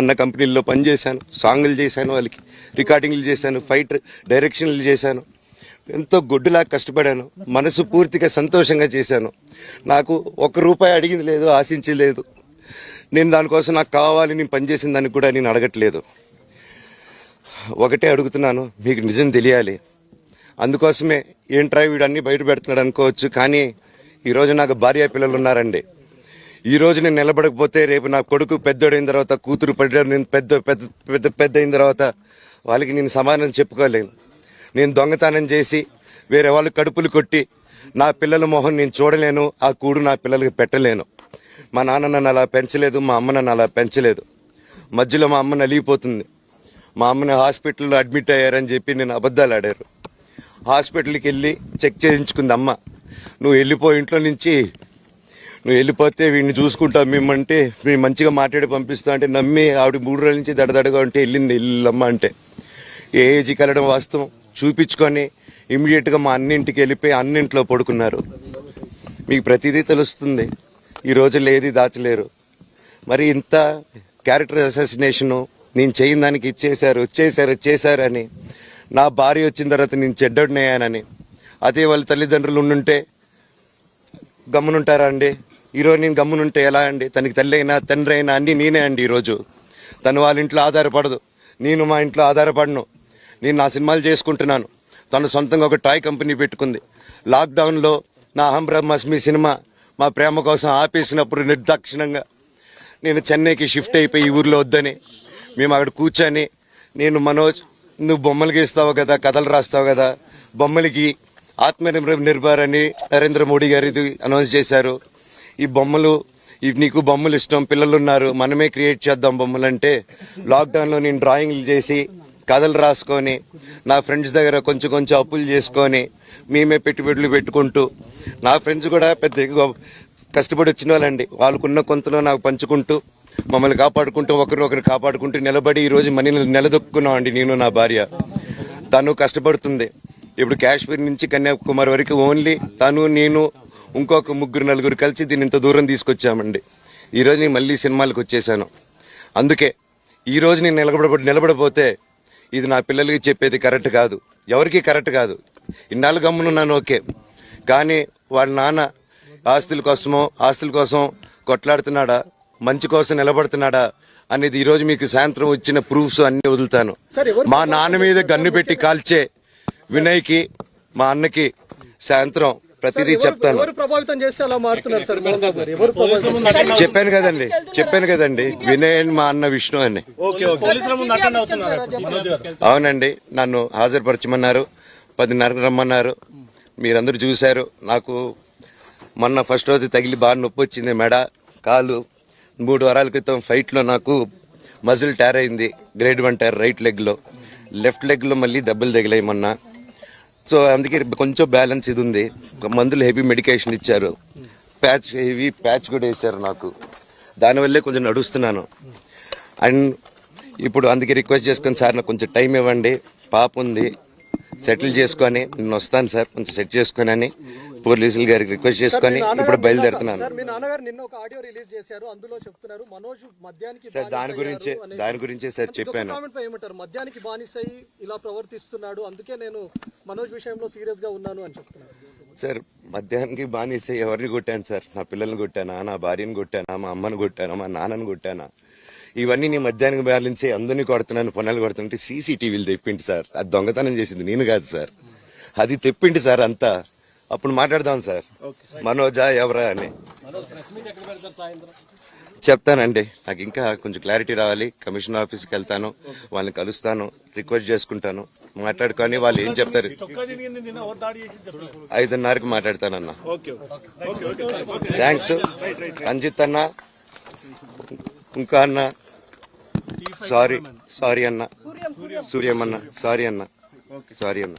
అన్న కంపెనీల్లో పనిచేశాను. సాంగులు చేశాను వాళ్ళకి. రికార్డింగ్లు చేశాను ఫైట్ డైరెక్షన్లు చేశాను. ఎంతో గొడ్డులా కష్టపడాను. మనసు పూర్తిగా సంతోషంగా చేశాను. నాకు ఒక్క రూపాయి అడిగింది లేదు ఆశించలేదు నేను దానికోసం నాకు కావాలి నేను పనిచేసిన దానికి కూడా నేను అడగట్లేదు. ఒకటే అడుగుతున్నాను మీకు నిజం తెలియాలి. అందుకోసమే ఏంట్రా వీడు అన్ని బయట పెడుతున్నాడు అనుకోవచ్చు కానీ ఈరోజు నాకు భార్య పిల్లలు ఉన్నారండి. ఈ రోజు నేను నిలబడకపోతే రేపు నా కొడుకు పెద్దోడైన తర్వాత కూతురు పడ్డాడు నేను పెద్ద పెద్ద పెద్ద పెద్ద అయిన తర్వాత వాళ్ళకి నేను సమాధానం చెప్పుకోలేను. నేను దొంగతనం చేసి వేరే వాళ్ళు కడుపులు కొట్టి నా పిల్లల మొహం నేను చూడలేను ఆ కూడు నా పిల్లలకి పెట్టలేను. మా నాన్న నన్ను అలా పెంచలేదు మా అమ్మ నన్ను అలా పెంచలేదు. మధ్యలో మా అమ్మ నలిగిపోతుంది. మా అమ్మని హాస్పిటల్లో అడ్మిట్ అయ్యారని చెప్పి నేను అబద్ధాలు ఆడారు. హాస్పిటల్కి వెళ్ళి చెక్ చేయించుకుంది అమ్మ. నువ్వు వెళ్ళిపో ఇంట్లో నుంచి నువ్వు వెళ్ళిపోతే వీడిని చూసుకుంటా మేమంటే మేము మంచిగా మాట్లాడి పంపిస్తా అంటే నమ్మి ఆవిడ మూడు రోజుల నుంచి దడదడగా ఉంటే వెళ్ళింది వెళ్ళమ్మ అంటే. ఏ ఏజీకి వెళ్ళడం వాస్తవం? చూపించుకొని ఇమీడియట్గా మా అన్నింటికి వెళ్ళిపోయి అన్నింట్లో పడుకున్నారు. మీకు ప్రతిదీ తెలుస్తుంది. ఈ రోజుల్లో ఏది దాచలేరు. మరి ఇంత క్యారెక్టర్ అసాసినేషను నేను చేయని దానికి ఇచ్చేశారు వచ్చేసారు వచ్చేసారు అని నా భార్య వచ్చిన తర్వాత నేను చెడ్డోడినయ్యానని అదే వాళ్ళ తల్లిదండ్రులు ఉండుంటే గమ్మునుంటారా అండి? ఈరోజు నేను గమ్మునుంటే ఎలా అండి? తనకి తల్లి అయినా తండ్రి అయినా అన్నీ నేనే అండి ఈరోజు. తను వాళ్ళ ఇంట్లో ఆధారపడదు. నేను మా ఇంట్లో ఆధారపడను. నేను నా సినిమాలు చేసుకుంటున్నాను. తను సొంతంగా ఒక టాయ్ కంపెనీ పెట్టుకుంది. లాక్డౌన్లో నా అహం బ్రహ్మస్మి సినిమా మా ప్రేమ కోసం ఆపేసినప్పుడు నిర్దాక్షిణంగా నేను చెన్నైకి షిఫ్ట్ అయిపోయి ఈ ఊర్లో వద్దని మేము అక్కడ కూర్చొని నేను మనోజ్ నువ్వు బొమ్మలు గీస్తావు కదా కథలు రాస్తావు కదా బొమ్మలకి ఆత్మ నిర్భర్ అని నరేంద్ర మోడీ గారు ఇది అనౌన్స్ చేశారు. ఈ బొమ్మలు ఇవి నీకు బొమ్మలు ఇష్టం పిల్లలు ఉన్నారు మనమే క్రియేట్ చేద్దాం బొమ్మలు అంటే లాక్డౌన్లో నేను డ్రాయింగ్లు చేసి కథలు రాసుకొని నా ఫ్రెండ్స్ దగ్గర కొంచెం కొంచెం అప్పులు చేసుకొని మేమే పెట్టుబడులు పెట్టుకుంటూ నా ఫ్రెండ్స్ కూడా పెద్ద కష్టపడి వచ్చిన వాళ్ళండి. వాళ్ళకున్న కొంతలో నాకు పంచుకుంటూ మమ్మల్ని కాపాడుకుంటూ ఒకరినొకరు కాపాడుకుంటూ నిలబడి ఈరోజు మనీ నిలదొక్కున్నాం అండి నేను నా భార్య. తను కష్టపడుతుంది. ఇప్పుడు కాశ్మీర్ నుంచి కన్యాకుమారి వరకు ఓన్లీ తను నేను ఇంకొక ముగ్గురు నలుగురు కలిసి దీన్ని ఇంత దూరం తీసుకొచ్చామండి. ఈ రోజు నేను మళ్ళీ సినిమాలకు వచ్చేసాను అందుకే ఈ రోజు నేను నిలబడ నిలబడపోతే ఇది నా పిల్లలకి చెప్పేది కరెక్ట్ కాదు. ఎవరికి కరెక్ట్ కాదు. ఇన్నాళ్ళు గమ్మునున్నాను ఓకే. కానీ వాళ్ళ నాన్న ఆస్తుల కోసమో ఆస్తుల కోసం కొట్లాడుతున్నాడా మంచి కోసం నిలబడుతున్నాడా అనేది ఈ రోజు మీకు సాయంత్రం వచ్చిన ప్రూఫ్స్ అన్ని వదులుతాను. మా నాన్న మీద గన్ను పెట్టి కాల్చే వినయ్కి మా అన్నకి సాయంత్రం ప్రతిదీ చెప్తాను. చెప్పాను కదండి చెప్పాను కదండి. వినయ్ అని మా అన్న విష్ణు అని. పోలీసుల ముందు అటెండ్ అవుతున్నారు. మనోజ్ గారు. అవునండి నన్ను హాజరుపరచమన్నారు. పదిన్నరకు రమ్మన్నారు. మీరందరూ చూశారు. నాకు మొన్న ఫస్ట్ రోజు తగిలి బాగా నొప్పి వచ్చింది మెడ కాలు. మూడు వారాల క్రితం ఫైట్లో నాకు మజిల్ టైర్ అయింది గ్రేడ్ వన్ టైర్ రైట్ లెగ్లో. లెఫ్ట్ లెగ్లో మళ్ళీ దెబ్బలు తగిలాయి మొన్న. సో అందుకే కొంచెం బ్యాలెన్స్ ఇది ఉంది మందులు హెవీ మెడికేషన్ ఇచ్చారు. ప్యాచ్ హెవీ ప్యాచ్ కూడా వేశారు నాకు. దానివల్లే కొంచెం నడుస్తున్నాను. అండ్ ఇప్పుడు అందుకే రిక్వెస్ట్ చేసుకుని సార్ నాకు కొంచెం టైం ఇవ్వండి. పాప ఉంది. సెటిల్ చేసుకొని నేను వస్తాను సార్ కొంచెం సెట్ చేసుకొని అని పోలీసులు గారికి రిక్వెస్ట్ చేసుకొని ఇప్పుడు బయలుదేరుతున్నాను. సార్ మీ నాన్నగారు నిన్న ఒక ఆడియో రిలీజ్ చేశారు అందులో చెప్తున్నారు మనోజ్ మద్యానికి సార్ దాని గురించే దాని గురించే సార్ చెప్పాను. ఏమంటారు? మద్యానికి బానిసై ఇలా ప్రవర్తిస్తున్నాడు అందుకే నేను మనోజ్ విషయంలో సీరియస్గా ఉన్నాను అని చెప్తున్నారు. సార్ మధ్యాహ్నానికి బానిసే ఎవరిని కొట్టాను సార్? నా పిల్లల్ని కొట్టానా? నా భార్యని కొట్టానా? మా అమ్మని కొట్టానా? మా నాన్నని కొట్టానా? ఇవన్నీ నీ మధ్యాహ్నం బ్యాలెన్సే అందరినీ కొడుతున్నాను పొన్నాలు కొడుతుంటే సీసీటీవీలు తెప్పిండి సార్. అది దొంగతనం చేసింది నేను కాదు సార్. అది తెప్పిండి సార్ అంతా. అప్పుడు మాట్లాడదాం సార్. మనోజా ఎవరా అని. చెప్తానండి. నాకు ఇంకా కొంచెం క్లారిటీ రావాలి. కమిషన్ ఆఫీస్కి వెళ్తాను. వాళ్ళని కలుస్తాను. రిక్వెస్ట్ చేసుకుంటాను. మాట్లాడుకొని వాళ్ళు ఏం చెప్తారు? ఐదున్నరకు మాట్లాడతానన్నా. థ్యాంక్స్ రంజిత్ అన్న. ఇంకా అన్న. సారీ సారీ అన్న. సూర్యం అన్న సారీ అన్న. సారీ అన్న.